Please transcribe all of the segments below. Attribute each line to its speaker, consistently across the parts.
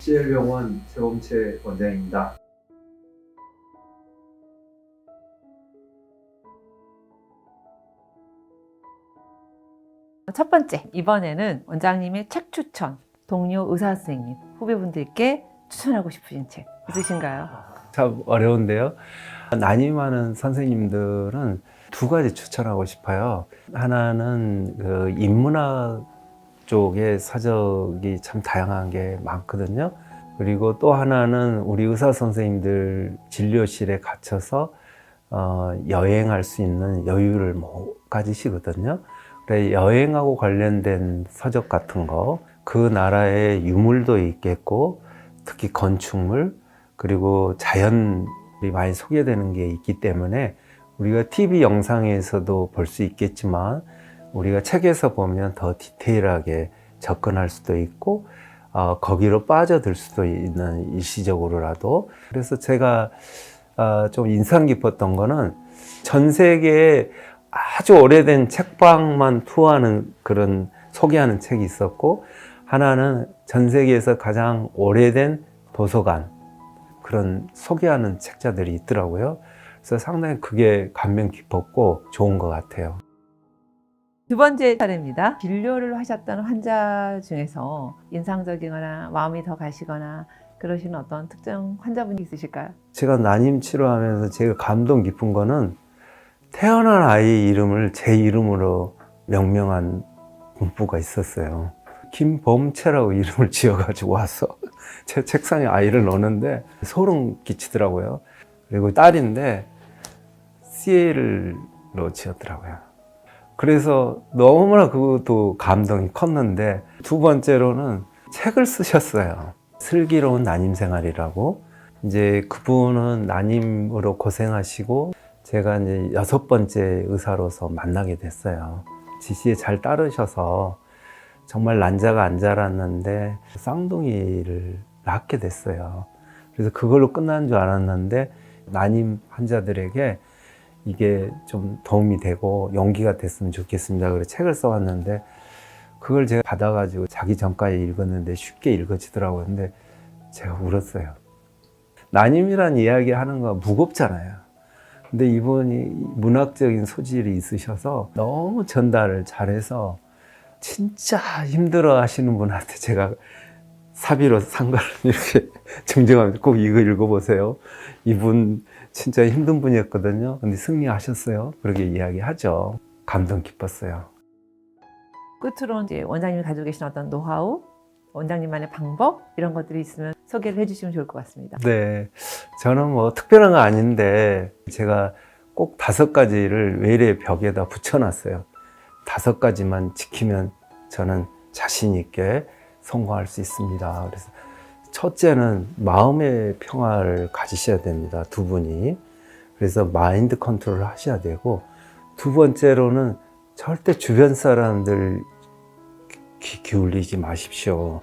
Speaker 1: CL병원 최범채 원장입니다.
Speaker 2: 첫 번째, 이번에는 원장님의 책 추천, 동료 의사 선생님, 후배분들께 추천하고 싶으신 책 있으신가요?
Speaker 3: 참 어려운데요. 난임하는 선생님들은 두 가지 추천하고 싶어요. 하나는 그 인문학 쪽의 서적이 참 다양한 게 많거든요. 그리고 또 하나는 우리 의사 선생님들 진료실에 갇혀서 어, 여행할 수 있는 여유를 못 가지시거든요. 그래 여행하고 관련된 서적 같은 거, 그 나라의 유물도 있겠고, 특히 건축물, 그리고 자연이 많이 소개되는 게 있기 때문에 우리가 TV 영상에서도 볼 수 있겠지만 우리가 책에서 보면 더 디테일하게 접근할 수도 있고 어, 거기로 빠져들 수도 있는 일시적으로라도 그래서 제가 어, 좀 인상 깊었던 거는 전 세계에 아주 오래된 책방만 투어하는 그런 소개하는 책이 있었고 하나는 전 세계에서 가장 오래된 도서관 그런 소개하는 책자들이 있더라고요. 그래서 상당히 그게 감명 깊었고 좋은 것 같아요.
Speaker 2: 두 번째 사례입니다. 진료를 하셨던 환자 중에서 인상적이거나 마음이 더 가시거나 그러시는 어떤 특정 환자분이 있으실까요?
Speaker 3: 제가 난임 치료하면서 제가 감동 깊은 거는 태어난 아이 이름을 제 이름으로 명명한 문부가 있었어요. 김범채라고 이름을 지어가지고 와서 제 책상에 아이를 넣는데 소름 끼치더라고요. 그리고 딸인데 CL로 지었더라고요. 그래서 너무나 그것도 감동이 컸는데 두 번째로는 책을 쓰셨어요. 슬기로운 난임 생활이라고. 이제 그분은 난임으로 고생하시고 제가 이제 여섯 번째 의사로서 만나게 됐어요. 지시에 잘 따르셔서 정말 난자가 안 자랐는데 쌍둥이를 낳게 됐어요. 그래서 그걸로 끝난 줄 알았는데 난임 환자들에게 이게 좀 도움이 되고 용기가 됐으면 좋겠습니다. 그래서 책을 써왔는데 그걸 제가 받아가지고 자기 전까지 읽었는데 쉽게 읽어지더라고요. 근데 제가 울었어요. 난임이란 이야기 하는 거 무겁잖아요. 근데 이분이 문학적인 소질이 있으셔서 너무 전달을 잘해서 진짜 힘들어 하시는 분한테 제가 사비로 산 걸 이렇게 증정합니다. 꼭 이거 읽어보세요. 이분 진짜 힘든 분이었거든요. 근데 승리하셨어요. 그렇게 이야기하죠. 감동 깊었어요.
Speaker 2: 끝으로 이제 원장님이 가지고 계신 어떤 노하우, 원장님만의 방법 이런 것들이 있으면 소개를 해주시면 좋을 것 같습니다.
Speaker 3: 네. 저는 뭐 특별한 거 아닌데 제가 꼭 다섯 가지를 외래 벽에다 붙여놨어요. 다섯 가지만 지키면 저는 자신 있게 성공할 수 있습니다. 그래서 첫째는 마음의 평화를 가지셔야 됩니다. 두 분이. 그래서 마인드 컨트롤을 하셔야 되고 두 번째로는 절대 주변 사람들 귀 기울이지 마십시오.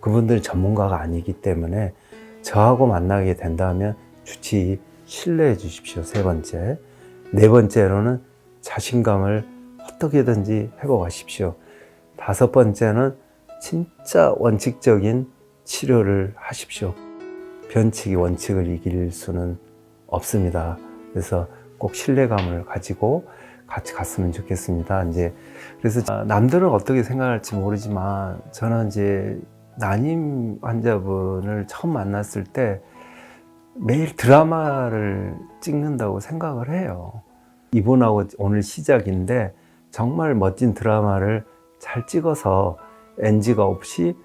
Speaker 3: 그분들 전문가가 아니기 때문에 저하고 만나게 된다면 주치 신뢰해 주십시오. 세 번째. 네 번째로는 자신감을 어떻게든지 회복하십시오. 다섯 번째는 진짜 원칙적인 치료를 하십시오. 변칙이 원칙을 이길 수는 없습니다. 그래서 꼭 신뢰감을 가지고 같이 갔으면 좋겠습니다. 이제 그래서 남들은 어떻게 생각할지 모르지만 저는 이제 난임 환자분을 처음 만났을 때 매일 드라마를 찍는다고 생각을 해요. 이분하고 오늘 시작인데 정말 멋진 드라마를 잘 찍어서 NG가 없이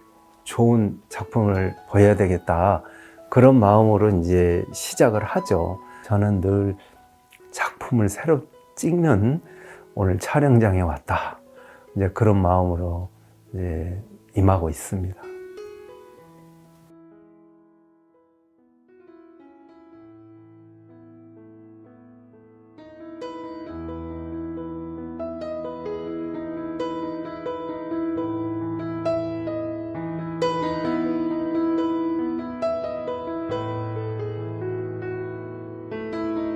Speaker 3: 좋은 작품을 보여야 되겠다. 그런 마음으로 이제 시작을 하죠. 저는 늘 작품을 새로 찍는 오늘 촬영장에 왔다. 이제 그런 마음으로 이제 임하고 있습니다.